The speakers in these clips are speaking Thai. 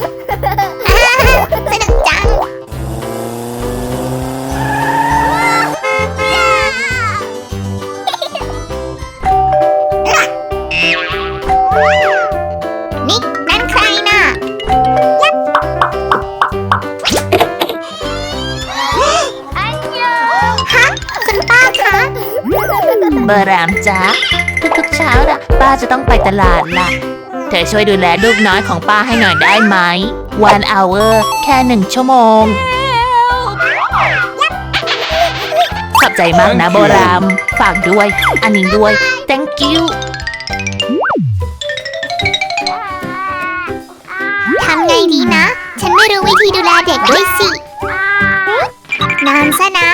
สนุกจังนิกนั่นใครน่ะฮะคุณป้าคะเบอร์รามจ๊ะทุกๆเช้าน่ะป้าจะต้องไปตลาดล่ะ เธอช่วยดูแลลูกน้อยของป้าให้หน่อยได้ไหม one hour แค่หนึ่งชั่วโมง ขอบใจมากนะโบราม ฝากด้วย อันนี้ด้วย thank you ทำไงดีนะ ฉันไม่รู้วิธีดูแลเด็กด้วยสินอนซะนะ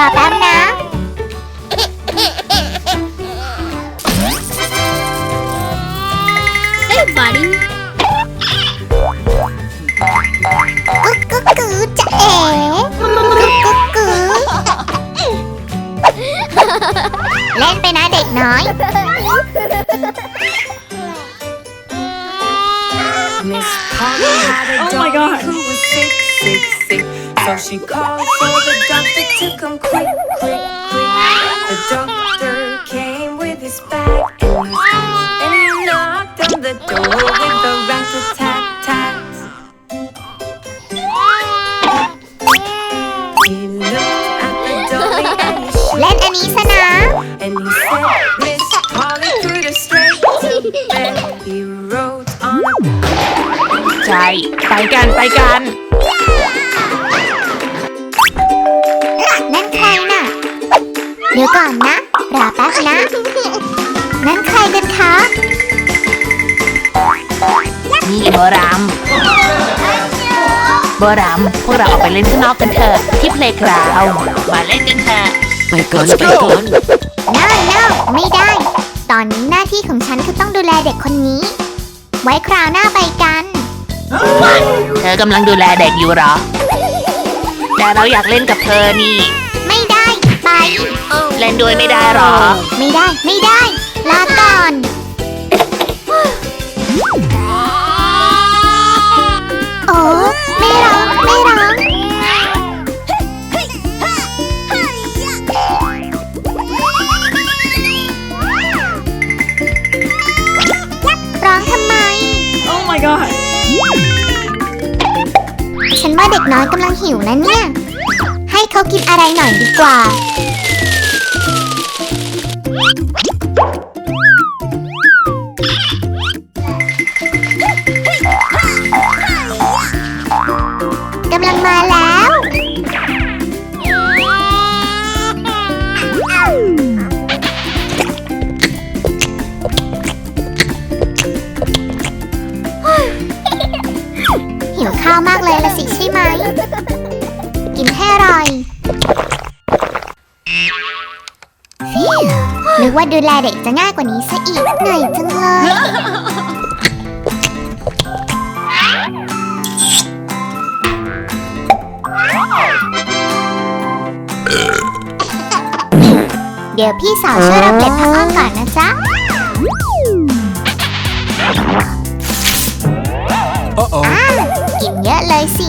รอแป๊บนะ Hey buddy กุ๊กกุ๊กกูจะเอ๋กุ๊กกุ๊กกูเล่นไปนะเด็กน้อย Miss Polly had a Oh dog my God. who was sick, sick, sick. So she called for the doctor to come quick, quick, quick. The doctor came with his bag and his boots and he knocked on the door with the rat-a-tat-tat. He looked at the dolly and he shook his head and he said, Miss Polly could have straight to bed. He rose. ใช่ไปกันไปกันนั่นใครน่ะ เดี๋ยวก่อนนะ รอแป๊บนะ นั่นใครกันคะ นี่โบรามโบรามพวกเราออกไปเล่นข้างนอกกันเถอะ ที่เพลกราวมาเล่นกันเถอะไปก่อนไปก่อน no no ไม่ได้ ตอนนี้หน้าที่ของฉันคือต้องดูแลเด็กคนนี้ ไว้คราวหน้าไปกัน เธอกำลังดูแลเด็กอยู่เหรอ แต่เราอยากเล่นกับเธอนี่ ไม่ได้ไปเล่นด้วยไม่ได้เหรอ ไม่ได้ไม่ได้ ลาก่อนโอ้ไม่ร้องไม่ร้องร้องทำไม Oh my god. ฉันว่าเด็กน้อยกำลังหิวนะเนี่ย ให้เขากินอะไรหน่อยดีกว่า กินให้อร่อยฟิวนึกว่าดูแลเด็กจะง่ายกว่านี้ซะอีกเหนื่อยจังเลยเดี๋ยวพี่สาวช่วยรับเด็กพักอ้อมก่อนนะจ๊ะ Uh-oh. อ้าวกินเยอะเลยสิ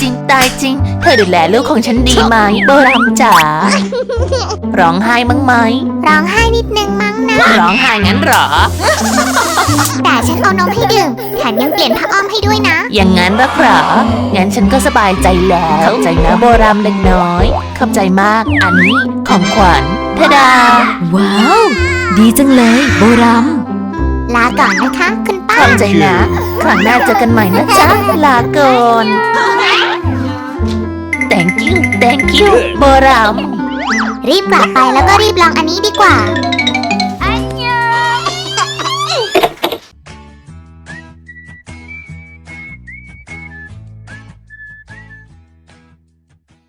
จริงตายจริง เธอดูแลลูกของฉันดีไหมโบรามจ๋าร้องไห้มั้งไหมร้องไห้นิดนึงมั้งนะ ร้องไห้งั้นเหรอ แต่ฉันเอานมให้ดื่มแถมยังเปลี่ยนผ้าอ้อมให้ด้วยนะ อย่างนั้นเหรอครับงั้นฉันก็สบายใจแล้วขอบใจนะโบรามเล็กน้อย ขอบใจมาก อันนี้ของขวัญทดา ว้าว ดีจังเลยโบรัม ลาก่อนนะคะ คุณขป้าอบใจนะ ครั้งหน้าเจอกันใหม่นะจ๊ะ ลาก่อน thank you thank you โบรัม รีบกลับไปแล้วก็รีบลองอันนี้ดีกว่า